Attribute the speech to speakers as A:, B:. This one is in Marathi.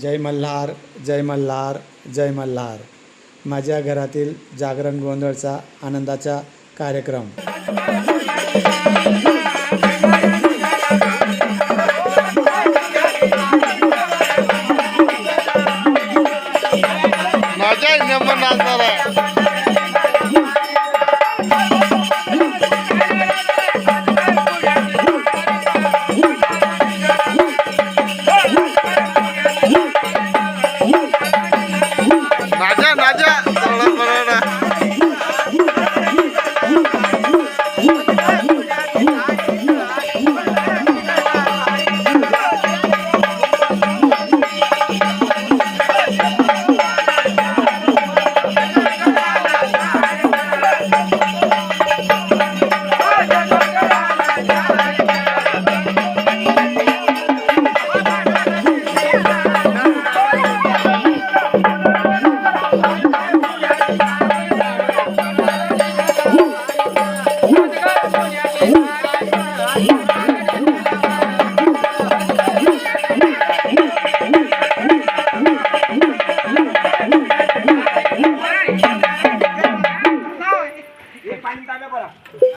A: जय मल्हार जय मल्हार जय मल्हार. माझ्या घरातील जागरण गोंधळचा आनंदाचा कार्यक्रम.
B: माझ्या नंबर नाचणार आहे. Jalan aja. Kalau corona. पाणी टाका बरा.